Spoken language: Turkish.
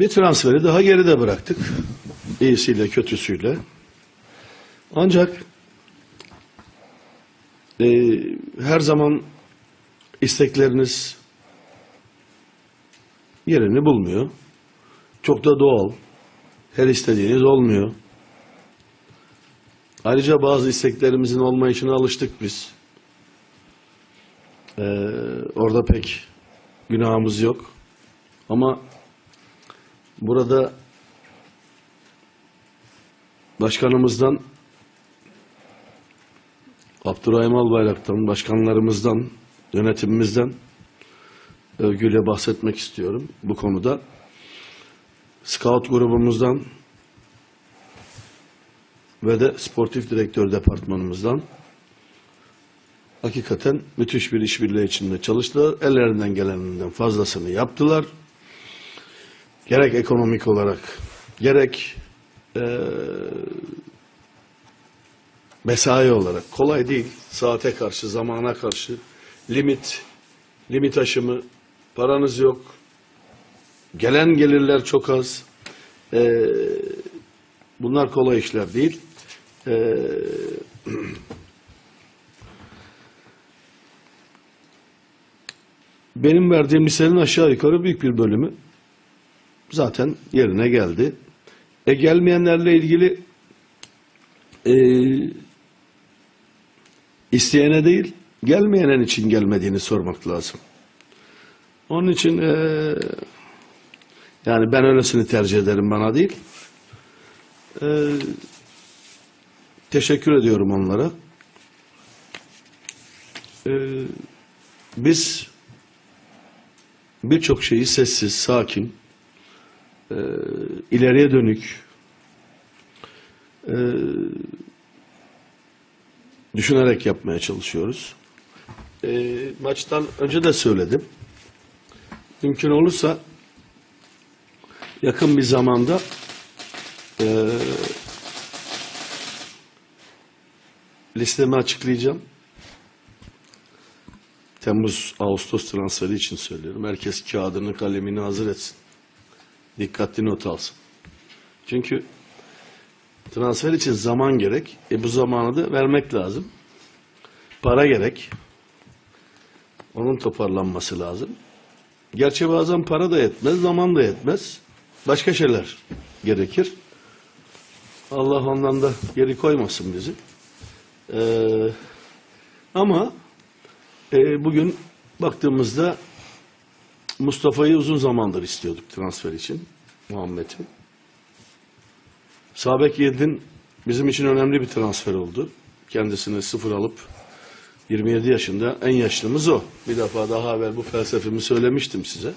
Bir transferi daha geride bıraktık. İyisiyle kötüsüyle. Ancak e, her zaman istekleriniz yerini bulmuyor. Çok da doğal. Her istediğiniz olmuyor. Ayrıca bazı isteklerimizin olmayışına alıştık biz. Ee, orada pek günahımız yok. Ama burada başkanımızdan Abdurrahim Albayrak'tan, başkanlarımızdan, yönetimimizden övgüyle bahsetmek istiyorum bu konuda. Scout grubumuzdan ve de sportif direktör departmanımızdan hakikaten müthiş bir işbirliği içinde çalıştılar. Ellerinden geleninden fazlasını yaptılar. Gerek ekonomik olarak, gerek eee mesai olarak. Kolay değil. Saate karşı, zamana karşı. Limit, limit aşımı, paranız yok. Gelen gelirler çok az. Eee, bunlar kolay işler değil. Eee benim verdiğim listenin aşağı yukarı büyük bir bölümü zaten yerine geldi. E gelmeyenlerle ilgili e, isteyene değil, gelmeyenin için gelmediğini sormak lazım. Onun için e, yani ben öylesini tercih ederim bana değil. E, teşekkür ediyorum onlara. E, biz birçok şeyi sessiz, sakin, e, ileriye dönük, e, düşünerek yapmaya çalışıyoruz. E, maçtan önce de söyledim. Mümkün olursa yakın bir zamanda e, listemi açıklayacağım. Temmuz Ağustos transferi için söylüyorum. Herkes kağıdını kalemini hazır etsin. Dikkatli not alsın. Çünkü transfer için zaman gerek. E bu zamanı da vermek lazım. Para gerek. Onun toparlanması lazım. Gerçi bazen para da yetmez, zaman da yetmez. Başka şeyler gerekir. Allah ondan da geri koymasın bizi. Ee, ama e, bugün baktığımızda Mustafa'yı uzun zamandır istiyorduk transfer için. Muhammed'i. Sabek Yedin bizim için önemli bir transfer oldu. Kendisini sıfır alıp 27 yaşında en yaşlımız o. Bir defa daha evvel bu felsefemi söylemiştim size.